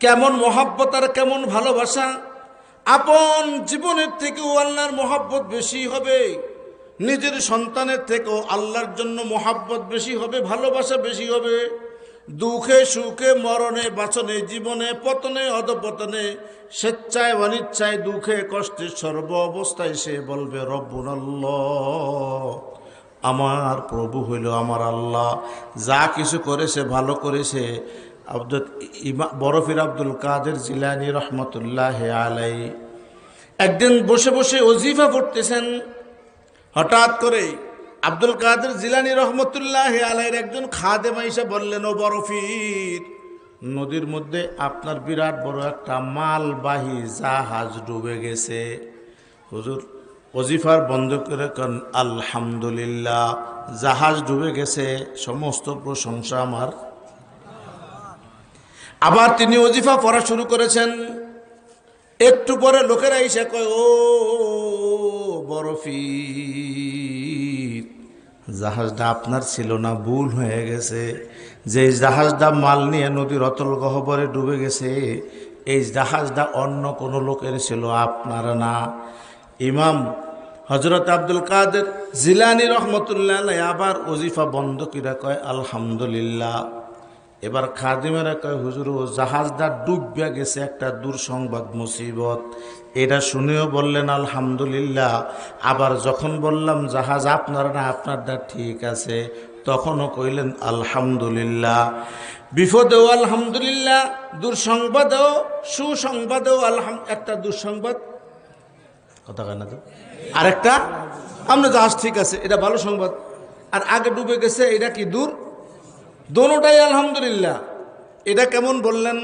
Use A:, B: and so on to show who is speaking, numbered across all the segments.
A: কেমন মহাব্বত আর কেমন ভালোবাসা? আপন জীবনের থেকেও আল্লাহর মহাব্বত বেশি হবে। নিজের সন্তানের থেকেও আল্লাহর জন্য মহাব্বত বেশি হবে, ভালোবাসা বেশি হবে। দুঃখে, সুখে, মরণে, বাচনে, জীবনে, পতনে, অধপতনে, স্বেচ্ছায়, অনিচ্ছায়, দুঃখে, কষ্টে, সর্ব অবস্থায় সে বলবে রব্বুন আমার প্রভু হইল আমার আল্লাহ। যা কিছু করেছে, ভালো করেছে। আব্দুল ইমা বরফির আব্দুল কাদের জিলানি রহমতুল্লাহ আলাই। একদিন বসে বসে অজিফা পড়তেছেন। হঠাৎ করে আব্দুল কাদের জিলানি রহমতুল্লাহ আলাইয়ের একজন খাদে মাইসা বললেন, ও বরফির, নদীর মধ্যে আপনার বিরাট বড় একটা মালবাহী জাহাজ ডুবে গেছে। হুজুর অজিফার বন্ধ করে কন, আলহামদুলিল্লাহ, জাহাজ ডুবে গেছে, সমস্ত প্রশংসা আমার আবার তিনি অজিফা পড়া শুরু করেছেন। একটু পরে লোকেরা এসে কয়, ও বরফি জাহাজটা আপনার ছিল না, ভুল হয়ে গেছে। যে জাহাজটা মাল নিয়ে নদীর অতল গহবরে ডুবে গেছে, এই জাহাজটা অন্য কোনো লোকের ছিল, আপনার না। ইমাম হজরত আব্দুল কাদের জিলানি রহমতুল্লাহ আবার ওজিফা বন্ধ কিরা কয়, আলহামদুলিল্লাহ। এবার খাদিমেরা কয়, হুজুর, ও জাহাজটা ডুবিয়া গেছে একটা দুঃসংবাদ মুসিবত। এটা শুনেও বললেন, আলহামদুলিল্লাহ। আবার যখন বললাম, জাহাজ আপনার না, আপনারটা ঠিক আছে। তখনও কইলেন, আলহামদুলিল্লাহ। বিপদেও আলহামদুলিল্লাহ, দুঃসংবাদেও, সুসংবাদেও আলহাম, একটা দুঃসংবাদ। কথা কয় না তো? আরেকটা আমরা জাহাজ ঠিক আছে, এটা ভালো সংবাদ। আর আগে ডুবে গেছে, এটা কি দূর? দোনোটাই আলহামদুলিল্লাহ। এটা কেমন বললেন?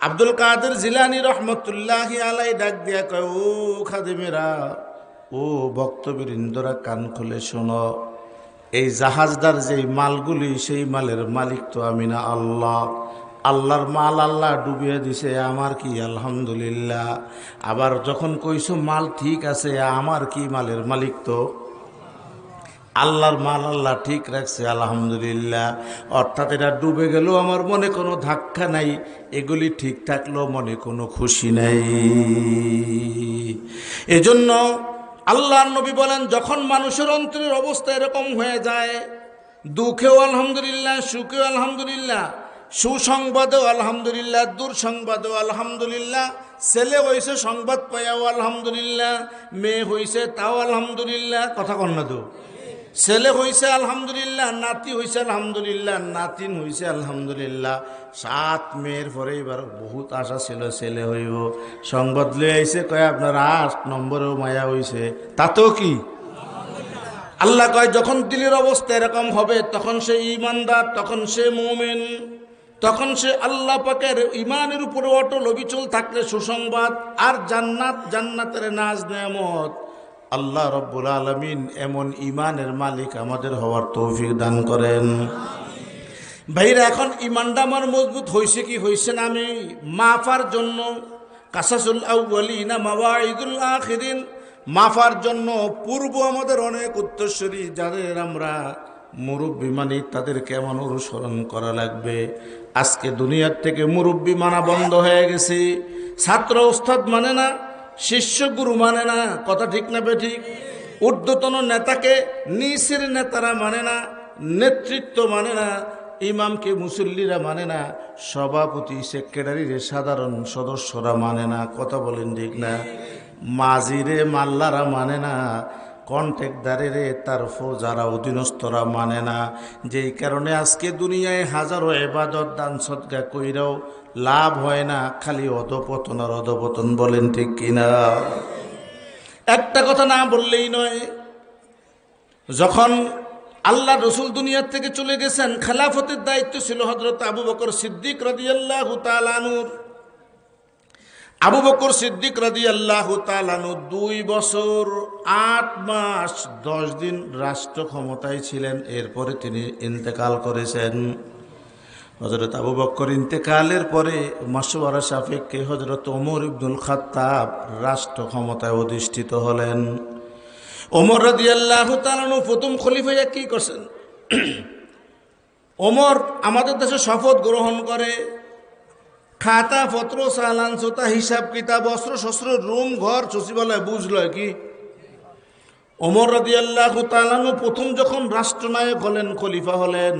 A: আব্দুল কাদের জিলানি রহমতুল্লাহ আলাই ডাক দিয়া কয়, ও খাদিমেরা, ও ভক্তবীরিন্দরা কান খুলে শোনো। এই জাহাজদার যেই মালগুলি, সেই মালের মালিক তো আমি না, আল্লাহ। আল্লাহর মাল আল্লাহ ডুবিয়ে দিছে, আমার কি আলহামদুলিল্লাহ? আবার যখন কইছো মাল ঠিক আছে, আমার কি মালের মালিক তো? আল্লাহর মাল আল্লাহ ঠিক রাখছে, আলহামদুলিল্লাহ। অর্থাৎ এটা ডুবে গেলেও আমার মনে কোনো ধাক্কা নাই, এগুলি ঠিক থাকলেও মনে কোনো খুশি নাই। এজন্য আল্লাহর নবী বলেন, যখন মানুষের অন্তরের অবস্থা এরকম হয়ে যায়, দুঃখেও আলহামদুলিল্লাহ, সুখেও আলহামদুলিল্লাহ, সুসংবাদেও আলহামদুলিল্লাহ, দুঃসংবাদেও আলহামদুলিল্লাহ, ছেলে হয়েছে সংবাদ পাইয়াও আলহামদুলিল্লাহ, মেয়ে হয়েছে তাও আলহামদুলিল্লাহ, কথা কন না তো। ছেলে হয়েছে আলহামদুলিল্লাহ, নাতি হয়েছে আলহামদুলিল্লাহ, নাতিন হয়েছে আলহামদুলিল্লাহ। সাত মেয়ের পরে এবার বহুত আশা ছিল ছেলে হইব। সংবাদ লয়ে আইছে, কয়, আপনার আট নম্বরেও মায়া হইছে। তাতেও কি? আল্লাহ কয়, যখন দিলের অবস্থা এরকম হবে, তখন সে ইমানদার, তখন সে মোমেন, তখন সে আল্লাহ পাকের ইমানের উপরে অটল অবিচল থাকলে সুসংবাদ, আর জান্নাত, জান্নাতের নাজ নেয়ামত। আল্লাহ রব্বুল আলমিন এমন ইমানের মালিক আমাদের হওয়ার তৌফিক দান করেন। ভাইরা, এখন ইমানটা আমার মজবুত হয়েছে কি হয়েছে না আমি মাফার জন্য আখিরিন মাফার জন্য পূর্ব আমাদের অনেক উত্তরস্বরী যাদের আমরা মুরব্বী মানি তাদের কেমন অনুসরণ করা লাগবে। আজকে দুনিয়ার থেকে মুরব্বী মানা বন্ধ হয়ে গেছে। ছাত্র ওস্তাদ মানে না শিষ্য গুরু মানে না, কথা ঠিক না বে ঠিক। ঊর্ধ্বতন নেতাকে নিচের নেতারা মানে না, নেতৃত্ব মানে না, ইমামকে মুসল্লিরা মানে না, সভাপতি, সেক্রেটারিরে সাধারণ সদস্যরা মানে না, কথা বলেন ঠিক না। মাজিরে মাল্লারা মানে না কন্ট্রাক্টারেরে তার যারা অধীনস্থরা মানে না। যেই কারণে আজকে দুনিয়ায় হাজারো এবাদত, দান সদগা কইরাও লাভ হয় না, খালি অধপতন আর অধপতন বলেন ঠিক কিনা? একটা কথা না বললেই নয়, যখন আল্লাহ রসুল দুনিয়ার থেকে চলে গেছেন, খেলাফতের দায়িত্ব ছিল হজরত আবু বকর সিদ্দিক রদিয়াল্লাহ তালানুর আবু বকর সিদ্দিক রাজি আল্লাহ তালানু দুই বছর আট মাস দশ দিন রাষ্ট্র ক্ষমতায় ছিলেন। এরপরে তিনি ইন্তেকাল করেছেন। হজরত আবু বক্কর ইন্তেকালের পরে মাসুয়ারা সাফিককে হজরত ওমর ইবনুল খাত্তাব রাষ্ট্র ক্ষমতায় অধিষ্ঠিত হলেন। ওমর রাজি আল্লাহ তালানু প্রথম খলিফাইয়া কি করছেন? ওমর আমাদের দেশে শপথ গ্রহণ করে। খাতা, পত্র, চালান চোতা হিসাব, কিতাব, অস্ত্র, শস্ত্র, রুম, ঘর, সচিবালয় বুঝল কি? ওমর রাজি আল্লাহ তালানু প্রথম যখন রাষ্ট্রনায়ক হলেন, খলিফা হলেন,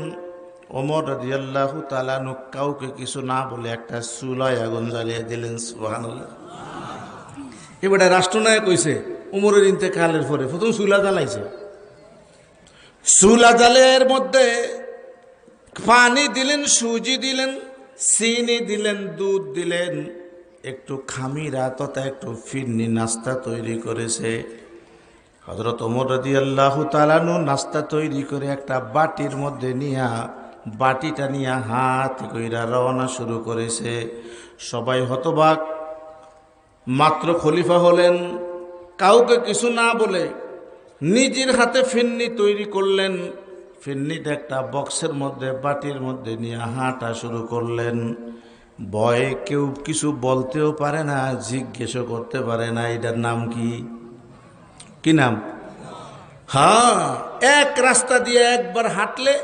A: ওমর রাজি আল্লাহ তালানু কাউকে কিছু না বলে একটা চুলায় আগুন জ্বালিয়ে দিলেন, সুবহানাল্লাহ। এবারে রাষ্ট্রনায়ক হইছে উমরের ইন্তেকালের পরে প্রথম চুলা জ্বালাইছে। চুলা জালের মধ্যে পানি দিলেন, সুজি দিলেন চিনি দিলেন, দুধ দিলেন, একটু খামিরা তথা একটু ফিরনি নাস্তা তৈরি করেছে। হজরত ওমর রাজি আল্লাহ তালানু নাস্তা তৈরি করে একটা বাটির মধ্যে নিয়া, বাটিটা নিয়ে হাত কইরা রওনা শুরু করেছে। সবাই হতবাক, মাত্র খলিফা হলেন, কাউকে কিছু না বলে নিজের হাতে ফিন্নি তৈরি করলেন। ফিন্নিটা একটা বক্সের মধ্যে, বাটির মধ্যে নিয়ে হাঁটা শুরু করলেন। ভয়ে কেউ কিছু বলতেও পারে না, জিজ্ঞেসও করতে পারে না, এটার নাম কি? কি নাম? হ্যাঁ এক রাস্তা দিয়ে একবার হাঁটলে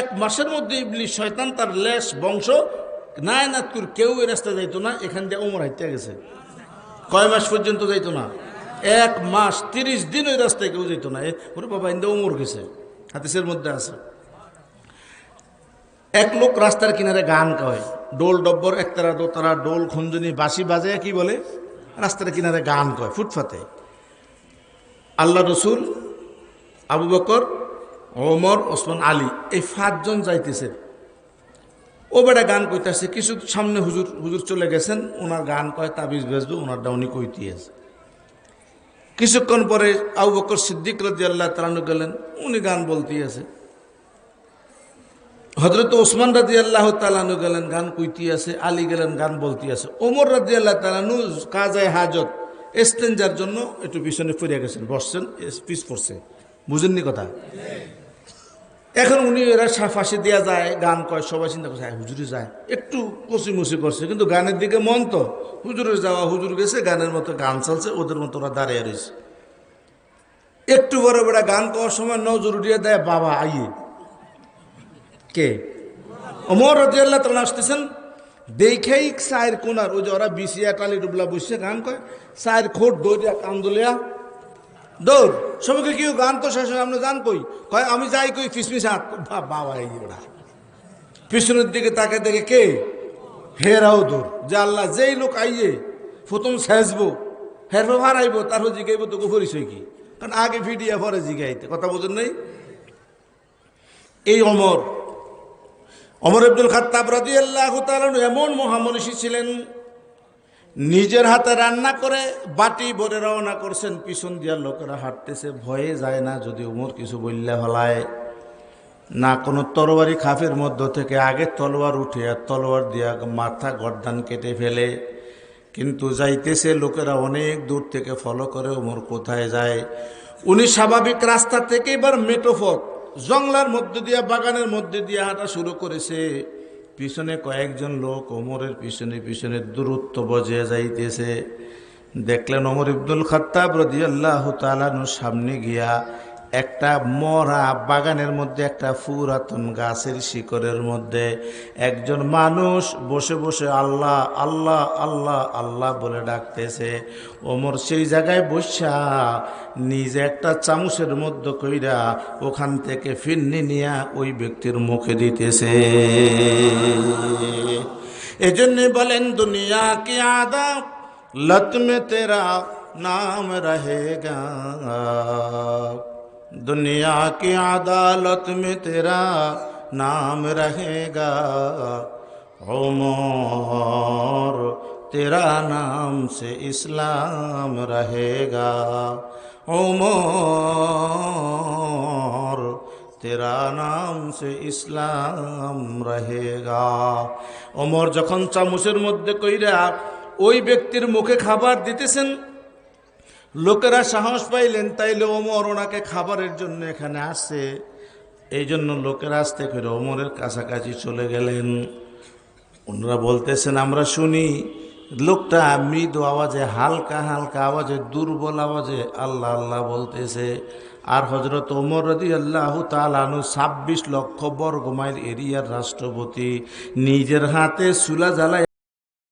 A: এক মাসের মধ্যে ইবলিশ শয়তান তার লেশ, বংশ নাই না তোর কেউ এই রাস্তা যাইতো না, এখান দিয়ে ওমর হাইতে গেছে। কয় মাস পর্যন্ত যাইতো না? এক মাস, তিরিশ দিন ওই রাস্তায় কেউ যেত না। ওরে বাবা ইন্দে ওমর গেছে। হাতিসের মধ্যে আছে। এক লোক রাস্তার কিনারে গান কয় ডোল ডব্বর একতারা দোতারা ডোল খুঞ্জনি বাঁশি বাজে, কি বলে? রাস্তার কিনারে গান কয় ফুটফাতে। আল্লাহ রসুল, আবু বকর, ওমর, ওসমান, আলী, এই পাঁচজন যাইতেছে। ও বেটা গান কইতেছে, কিছু সামনে হুজুর হুজুর চলে গেছেন ওনার গান কয়, তাবিজ বেসবে ওনার ডাউনি কইতে আছে। কিছুক্ষণ পরে আউ বকর সিদ্দিক রাজি আল্লাহ তালানু গেলেন, উনি গান বলতেই আছে হজরত ওসমান রাজি আল্লাহ তালানু গেলেন, গান কুইতি আছে আলী গেলেন, গান বলতে আছে ওমর রাজি আল্লাহ তালানু কাজায় হাজত, এস্তেঞ্জার জন্য একটু পিছনে ফিরে গেছেন, বসছেন পিস পড়ছে। বুঝেননি কথা? এখন উনি এরা ফাঁসি দেওয়া যায় গান কয় সবাই চিন্তা করছে "আয়, হুজুরে যায়। একটু কচিমুচি করছে কিন্তু গানের দিকে মন তো। হুজুরে যাওয়া হুজুর গেছে গানের মতো গান চলছে ওদের মতো ওরা দাঁড়িয়ে রয়েছে। একটু বড় বড় গান করার সময় নজর উঠিয়ে দেয় বাবা আইয়ে। কে? অমর রাজিয়াল্লাহ তালা আসতেছেন দেখেই সায়ের কোনার ওই যে ওরা বিসিয়া টালি ডুবলা বসছে গান কয় সায়ের খোট দৌড়িয়া কান্দলিয়া দৌড়। সবাইকে কেউ গান তো শেষ আপনি গান কই? কয়, আমি যাই কই ফিসমিস হাত। বাবা এই ওরা। পিছনের দিকে তাকে দেখে কে? হেরাও দৌড়। যে আল্লাহ যেই লোক আইয়ে, প্রথম সেজবো ভার আইব তারপর জিগাইব তোকে পরিচয় কি? কারণ আগে ভিডিও পরে জিগাইতে। কথা বোঝেন নাই? এই অমর। অমর আব্দুল খাত্তাব রাজি আল্লাহ এমন মহামনীষী ছিলেন নিজের হাতে রান্না করে বাটি ভরে রওনা করছেন, পিছন দিয়ার লোকেরা হাঁটতেছে, ভয়ে যায় না, যদি উমর কিছু বললে হলায়। না, কোনো তরবারি খাফের মধ্য থেকে আগে তলোয়ার উঠে আর তলোয়ার দিয়া মাথা গর্দান কেটে ফেলে। কিন্তু যাইতেছে, লোকেরা অনেক দূর থেকে ফলো করে উমর কোথায় যায়। উনি স্বাভাবিক রাস্তা থেকে এবার মেটোফত জংলার মধ্যে দিয়া, বাগানের মধ্যে দিয়ে হাঁটা শুরু করেছে। পিছনে কয়েকজন লোক ওমরের পিছনে পিছনে দূরত্ব বজায় যাইতেছে। দেখলেন ওমর ইবদুল রদি আল্লাহ তালানুর সামনে গিয়া একটা মরা বাগানের মধ্যে, একটা পুরাতন গাছের শিকড়ের মধ্যে একজন মানুষ বসে বসে আল্লাহ আল্লাহ আল্লাহ আল্লাহ বলে ডাকতেছে। ওমর সেই জায়গায় বসা, নিজে একটা চামচের মধ্যে কইরা ওখান থেকে ফিরনি নিয়া ওই ব্যক্তির মুখে দিতেছে। এই জন্য বলেন, দুনিয়া কি আদা লতমে তেরা নাম রহেগা। दुनिया की अदालत में तेरा नाम रहेगा उमर तेरा नाम से इस्लाम रहेगा उमर তেরা নাম সে ইসলাম রহেগা ওমর যখন চামচের মধ্যে কইরা ওই ব্যক্তির মুখে খাবার দিতেছেন লোকেরা সাহস পাইলেন, তাইলে ওমর ওনাকে খাবারের জন্য এখানে আসছে এই জন্য লোকেরা আসতে করে ওমরের কাছাকাছি চলে গেলেন। ওনারা বলতেছেন, আমরা শুনি, লোকটা মৃদু আওয়াজে, হালকা হালকা আওয়াজে, দুর্বল আওয়াজে আল্লাহ আল্লাহ বলতেছে, আর হজরত ওমর রদি আল্লাহ তালানু ছাব্বিশ লক্ষ বর্গ মাইল এরিয়ার রাষ্ট্রপতি, নিজের হাতে সুলা জ্বালায়